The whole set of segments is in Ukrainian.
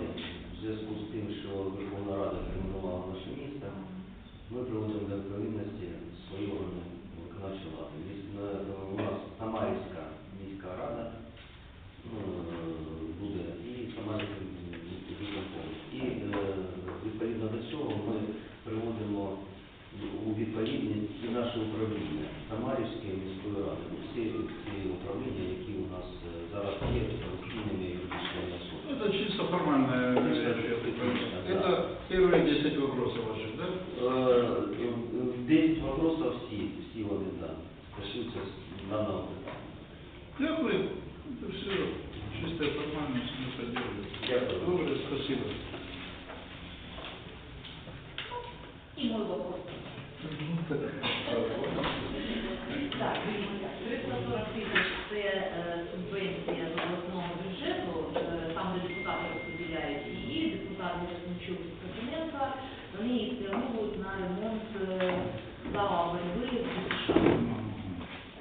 ради в зв'язку з тим, що Верховна Рада перейменувала наше місто, ми приводимо до відповідності 10 вопросов всі, всі вони, да, стосуються даного питання. Дякую. Это все чистая формальність, не содержит. Дякую. Добре, спасибо. І мой вопрос. Так, 340 тисяч це е, субвенція з обласного бюджету, е, там, де депутати розподіляють її, депутат Мирошничук і Скотиненко, вони її спрямовують на ремонт е, зала боротьби в США.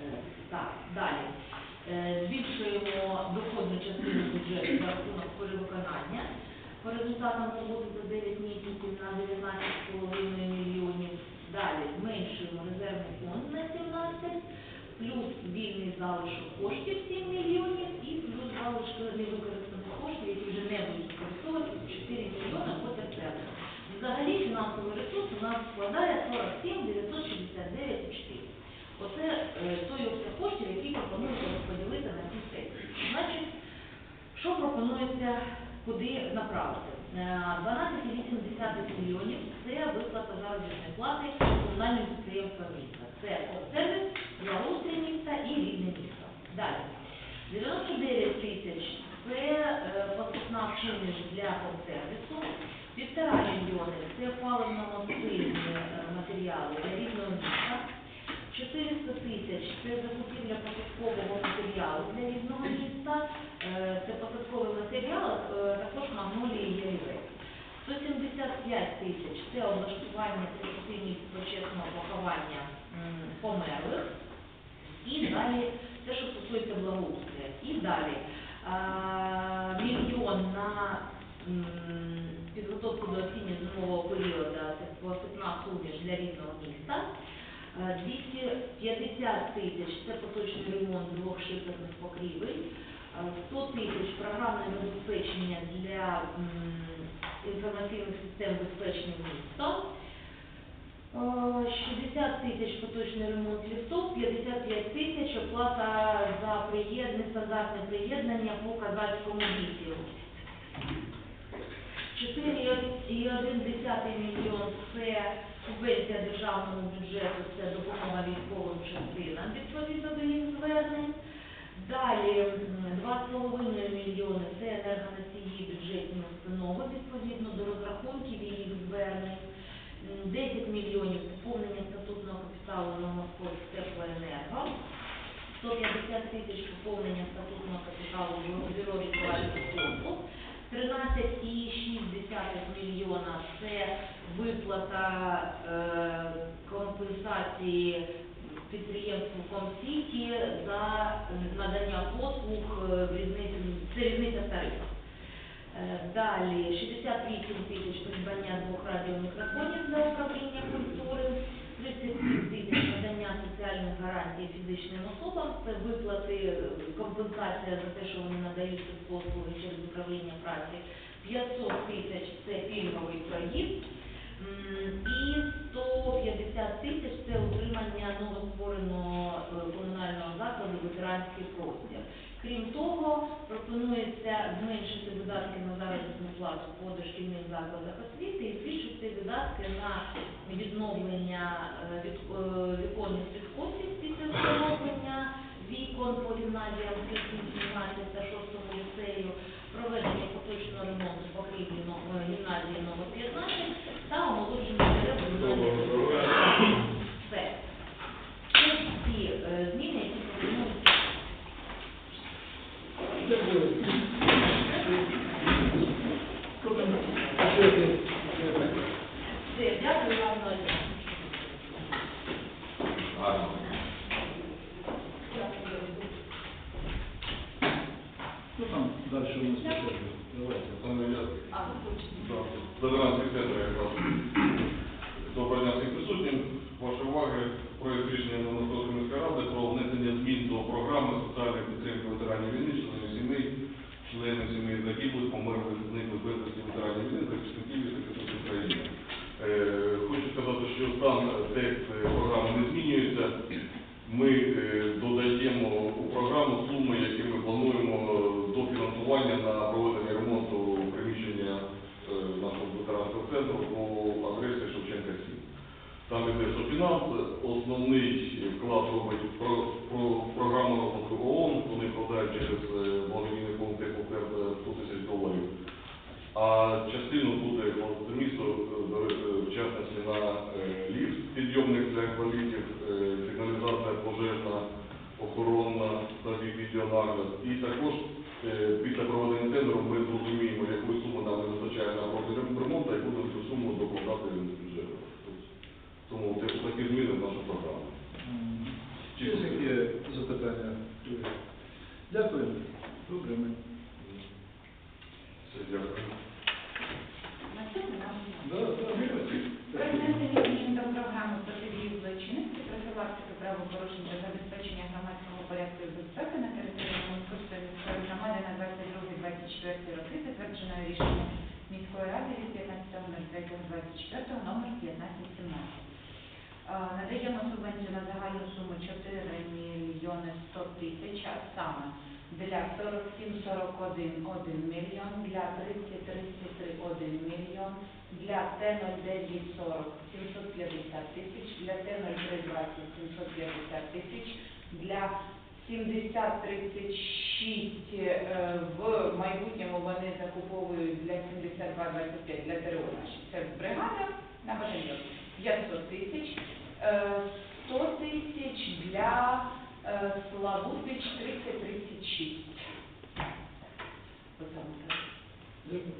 Е, Так, далі. Е, Збільшуємо доходну частину бюджету за рахунок перевиконання. По результатам роботи за 9 місяців на 19,5 мільйонів. Далі зменшуємо резервний фонд на 17, плюс вільний залишок коштів 7 мільйонів і плюс залишки невикористаних коштів, які вже не будуть використовуватися 4 мільйони по терцентру. Взагалі фінансовий ресурс у нас складає 47 969 4. Оце е, той обсяг коштів, який пропонується розподілити на ці сесії. Значить, що пропонується куди направити? Е, 12,8 мільйонів – це виплата заробітної плати комунальним підприємствам міста. Це сервіс, благоустрій міста і рідне місто. Далі. 99 тисяч – це е, поступна суміш для сервісу. Півтора мільйони – це паливно-мастильні е, матеріали для рідного міста. 400 тисяч – це закупівля посадкового матеріалу для рідного міста. Е, Це посадковий матеріал, е, також магнолії ялівець. 175 тисяч – це облаштування церемонії почесного поховання померлих. І далі, те, що стосується благоустрою. І далі мільйон на підготовку до осінньо-зимового періоду, це посипна суміш для рідного міста. Е, 250 тисяч – це поточний ремонт двох шиферних покрівель. Е, 100 тисяч – програмне забезпечення для інформаційних систем безпечне місто. Е, 60 тисяч поточний ремонт ліфтов, 55 тисяч оплата за приєднання, стандартне приєднання по казацькому відділу. 4,1 мільйон – це субвенція державному бюджету, це допомога військовим частинам відповідно до їх звернень. Далі м, 2,5 мільйони – це енергоносії бюджетні установи відповідно до розрахунків і їх звернень. М, 10 мільйонів – поповнення статутного капіталу на Москву теплоенерго. 150 тисяч поповнення статутного капіталу бюро ритуальних послуг. 13,6 мільйона – це виплата е, компенсації підприємству Комсіті за надання послуг е, в різниці, це різниця в тарифах. Е, Далі 68 тисяч придбання двох радіомікрофонів для управління культури, 37 тисяч надання соціальних гарантій фізичним особам, це виплати, е, компенсація за те, що вони надають послуги через управління праці, 500 тисяч це пільговий проїзд, і 150 тисяч це утримання новоствореного е, комунального закладу ветеранський простір. Крім того, пропонується зменшити видатки на заробітну плату по дошкільних закладах освіти і збільшити видатки на відновлення е, е, віконних підкосів після встановлення вікон по гімназіям 17 та 6 ліцею, проведення поточного ремонту покрівлі но- е, гімназії номер 15 та омолодження дерев комунальних Все. Це всі е, зміни, які пропонуються. Все, дякую вам за увагу. Гарно. Что там дальше у нас еще? Давайте. Пане Лясик. А Так, Федеральний центр якраз. Доброго дня всім присутнім. Вашої уваги проєкт рішення Новомосковської міської ради про внесення змін до програми соціальної підтримки ветеранів війни, членів сімей, членів сімей загиблих, померлих, зниклих безвісті ветеранів війни, захисників і захисників України. Е, Хочу сказати, що сам текст е, програми не змінюється. Ми е, додаємо у програму суми, які ми плануємо до фінансування на проведення ремонту приміщення е, нашого ветеранського центру по адресі Шевченка 7. Там іде софінанс, основний вклад робить про, про програму розвитку ООН, вони вкладають через е, благодійний фонд «Теплофер» 100 тисяч доларів. А частину буде вкладати місто, е, до ре- е, в частності на е, ліфт підйомник для інвалідів, е, сигналізація пожежна, охоронна та відеонагляд. І також е, після проведення тендеру ми зрозуміємо, яку суму нам вистачає на проведення ремонту, і будемо цю суму докладати в бюджет. Тому це такі зміни в нашу програму. М. Чи є які запитання? Дякую. Добре, ми. Все, дякую. Наступне можна? Да, да, вибачте. Про внесення змін до програми протидії злочинності, профілактики правопорушень та забезпечення громадського порядку і безпеки на території Московської міської громади на 22-24 роки, затвердженої рішенням міської ради від 15.03.24 номер 1517. Е, Надаємо субвенцію на загальну суму 4 мільйони 100 тисяч, а саме для 4741 1 мільйон, для 3033 1 мільйон, для Т-0940 750 тисяч, для Т-0320 750 тисяч, для 7036 е, в майбутньому вони закуповують для 7225 для ТРО наші. Це бригада на батальйон 500 тисяч, е, 100 тисяч для е, 3036. Ми так. Дякую.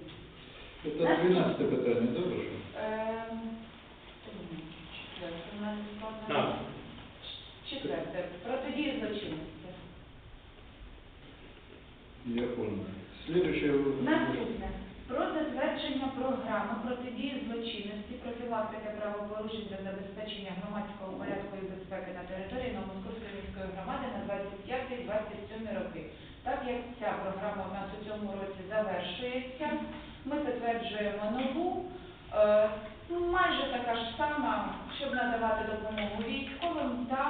Це 12 питання, добре? четверте. Четверте. Протидії злочинності. Я понял. Следующее. Наступне. Затвердження програми протидії злочинності, профілактики правопорушень та забезпечення громадського порядку і безпеки на території Новомосковської міської громади на 25-27 роки. Так як ця програма у нас у цьому році завершується, ми затверджуємо нову, е, майже така ж сама, щоб надавати допомогу військовим та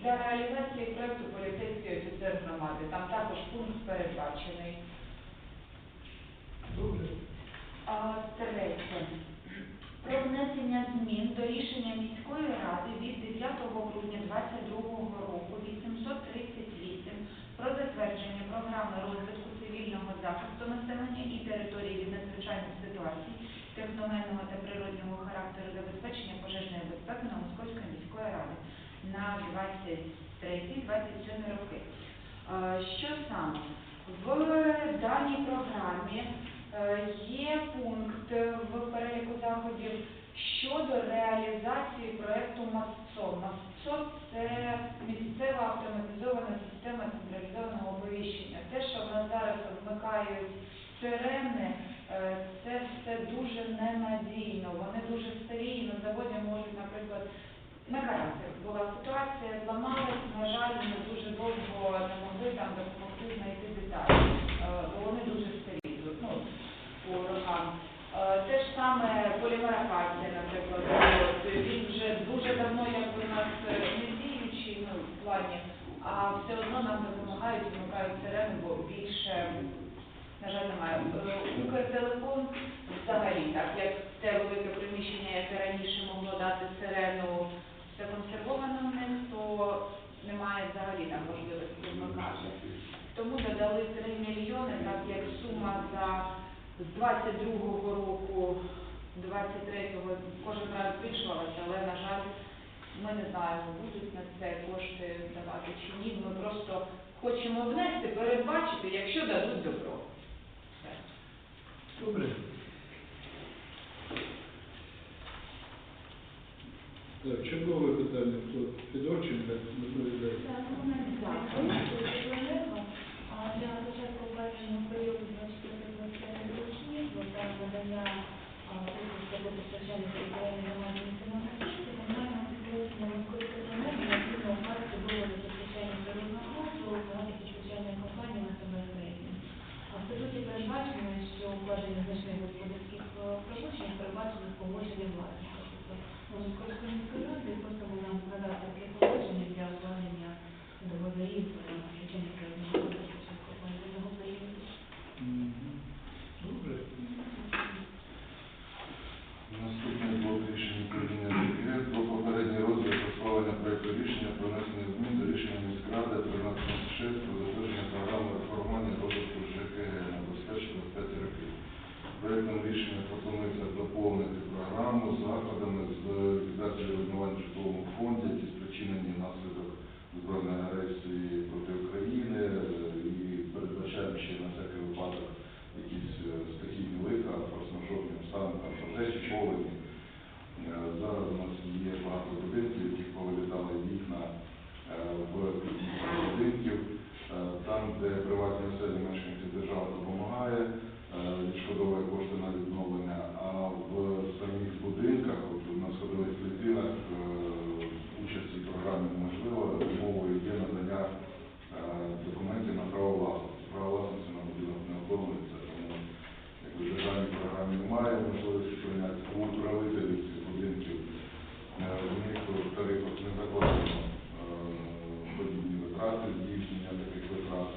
для реалізації проекту поліцейський офіцер громади. Там також пункт передбачений. Добре. Третє. Про внесення змін до рішення міської ради від 9 грудня 2022 року 838 про затвердження програми розвитку цивільного захисту населення і території від надзвичайних ситуацій техногенного та природнього характеру забезпечення пожежної безпеки на Московської міської ради на 23-27 роки. Е, Що саме? В даній програмі Е, Є пункт в переліку заходів щодо реалізації проекту МАСЦО. МАСЦО – це місцева автоматизована система централізованого оповіщення. Те, що в нас зараз вмикають сирени, е, це все дуже ненадійно. Вони дуже старі і на заводі можуть, наприклад, на карантин була ситуація, зламалась, на жаль, ми дуже довго не могли допомогти знайти деталі, е, бо вони дуже старі. Ну, по рокам. Е, Те ж саме полімерифація, наприклад, от, він вже дуже давно як у нас е, не діючий ну, в плані, а все одно нам допомагають, вмикають сирени, бо більше, на жаль, немає. Е, Укртелеком взагалі, так, як те велике приміщення, яке раніше могло дати сирену, все консервовано в них, то немає взагалі там можливості вмикати. Тому додали 3 мільйони, так як сума за з 22-го року, 23-го кожен раз збільшувалася, але, на жаль, ми не знаємо, будуть на це кошти давати чи ні. Ми просто хочемо внести, передбачити, якщо дадуть добро. Добре. Так, чергове питання. Хто? Федорченко доповідає. Так, у мене Для початку бачення періоду 24-25 років комунального та надання а, послуг з водопостачання територіальної громади міста Новосибірська, комунального підприємства Московської енергії необхідно оплатити договір водопостачання природного газу багатих спеціальної компанії на себе України. А в статуті передбачено, що укладення значних господарських е, правочинів передбачено з погодження власника. Тобто Московської міської ради просто нам надати таке погодження для укладення договорів про спеціальні природного газу спеціальної компанії для цього періоду. Мгм. Добре. Наступний блок рішення управління ДКГ про попередній розгляд та схвалення проекту рішення про внесення змін до рішення міськради 1306 про затвердження програми реформування розвитку ЖКГ на 21-25 років. Проектом рішення пропонується доповнити програму заходами з ліквідації руйнувань в житловому фонді, які спричинені внаслідок збройної агресії проти України е, і передбачаємо ще на всякий випадок якісь е, стихійні лиха, форс-мажорні обставини, там пожежі, повені. Е, Зараз у нас є багато будинків, в яких повилітали вікна е, в під'їздах будинків. Е, Там, де приватні оселі мешканці держава допомагає, е, відшкодовує кошти на відновлення, а в самих будинках, от на сходових клітинах, е, участь у програмі неможлива, умовою є надання е, документів на право власності. Право власності на будинок не оформлюється, тому якби в державній програмі немає можливості прийняти у управителів цих будинків. Е, У них в тарифах не закладено е, подібні витрати, здійснення таких витрат.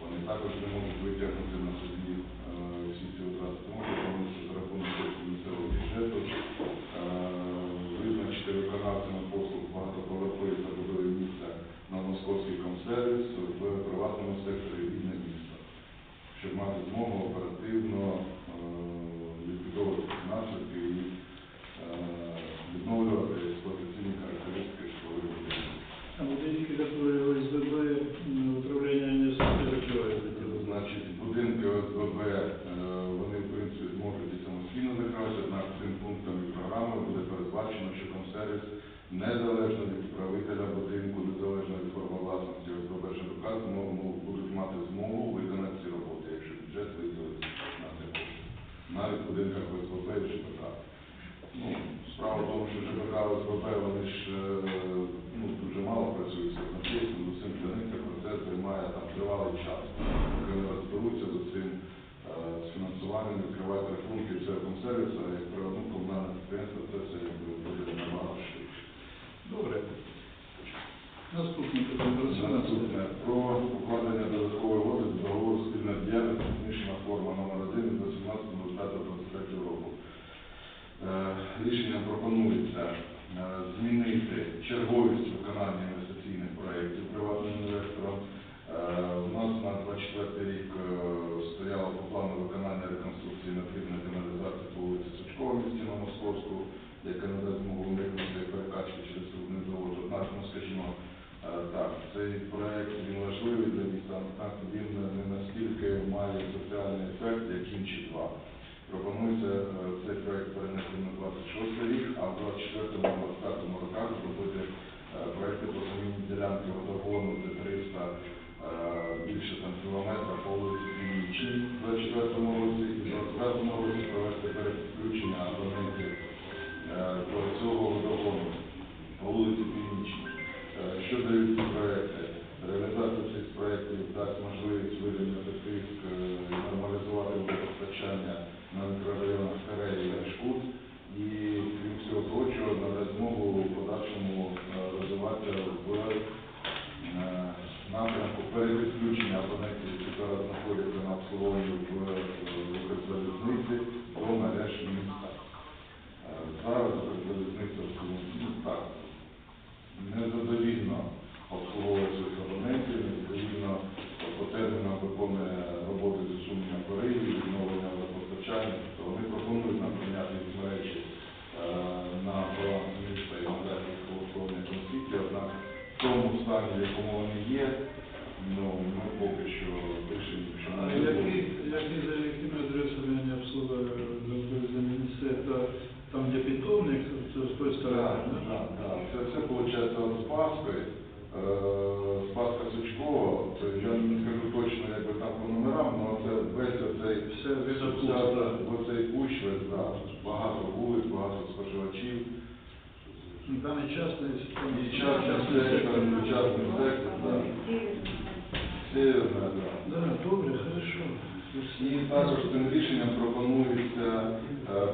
Вони також не можуть витягнути на собі е, всі ці витрати, тому пропонують, що за рахунок коштів місцевого бюджету е, визначити виконавцями послуг багатоповерхової забудови місця на московський комсервіс в приватному секторі рідне місто, мати змогу комунальне підприємство, це Северный участок Тексаса, да. Северна, да. Да, добре, хорошо. І також цим рішенням пропонується е,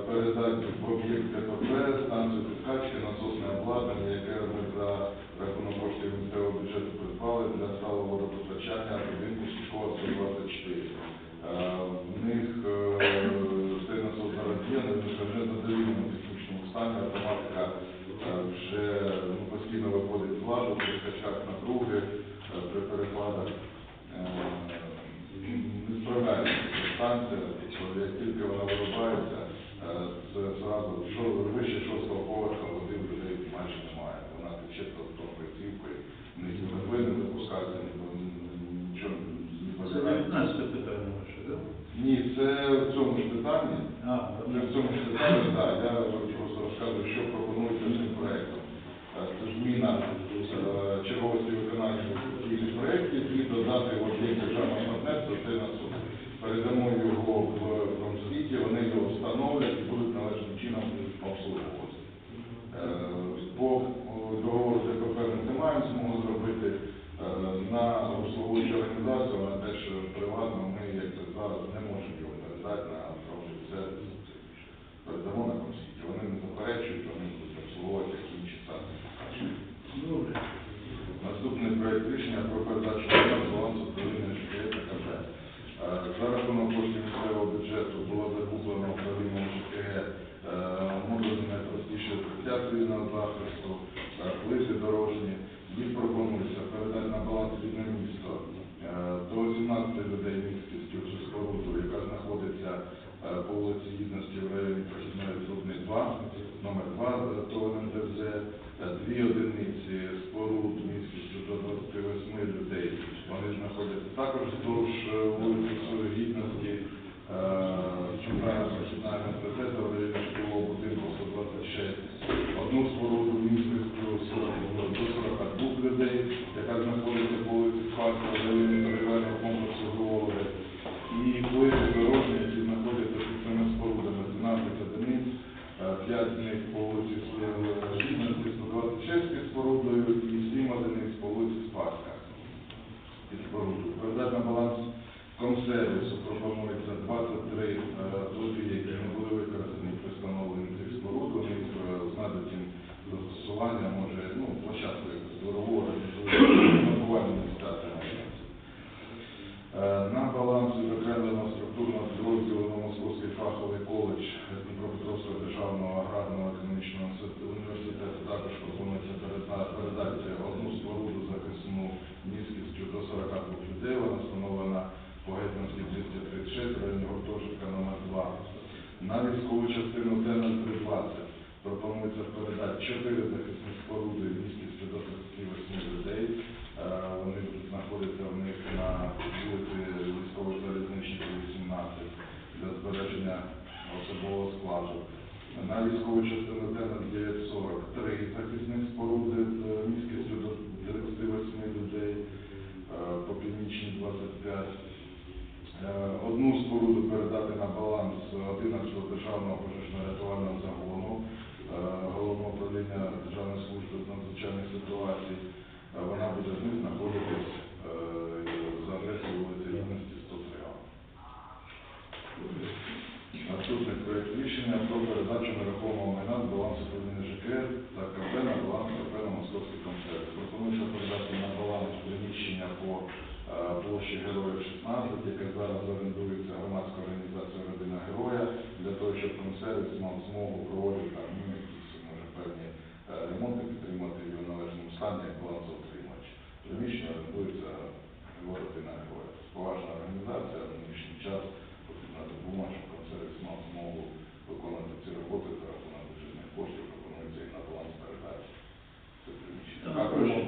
капремонт,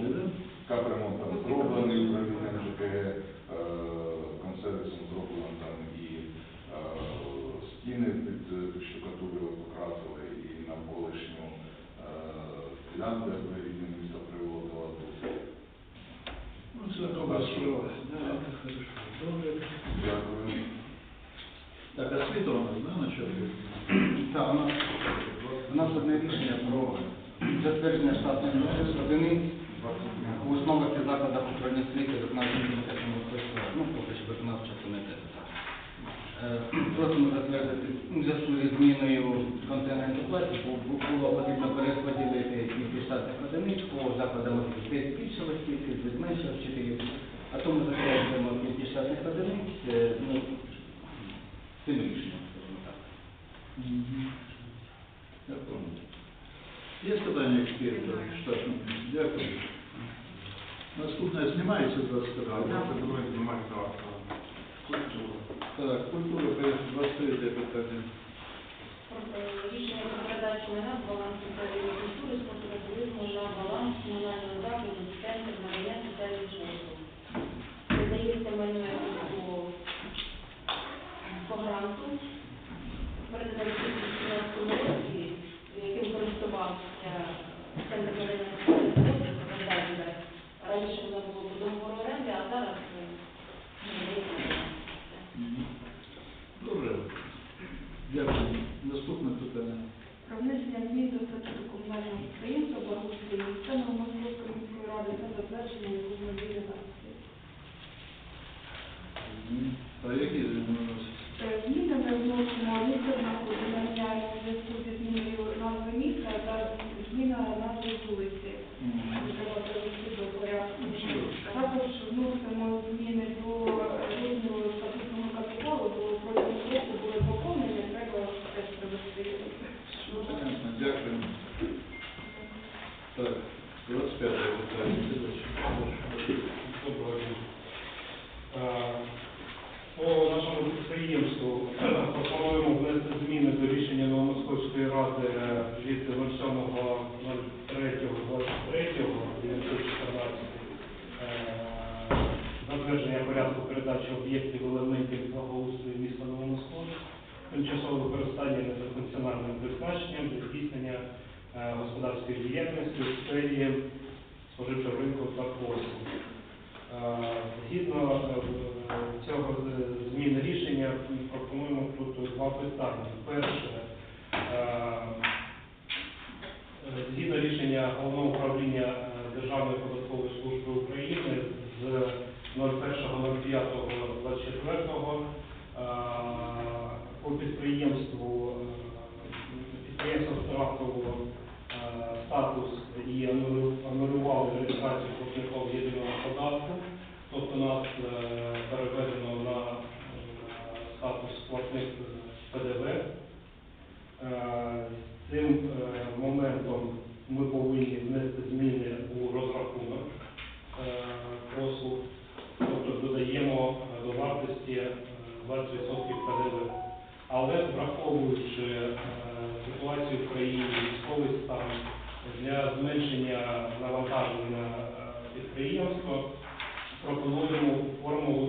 капремонт зроблений, управління ЖКГ. штатів, було потрібно перерозподілити кількість штатних одиниць по закладам освіти збільшилось кількість, зменшилось вчителів. А тому закладаємо кількість штатних одиниць ну, цим рішенням, скажімо так. Дякую. Є питання експерта штатного? Ну, дякую. Наступне знімається, будь ласка. Так. Культура. Так, культура, звісно, 23 питання рішення про передачу майна з балансу управління культури спорту та туризму на баланс комунального розпорядження головного управління е, Державної податкової служби України з 01.05.24 е, по підприємству е, підприємство втратило статус і анулювали реєстрацію платників єдиного податку, тобто нас переведено. погіршує ситуацію в країні, військовий стан для зменшення навантаження е, підприємства. Пропонуємо формулу.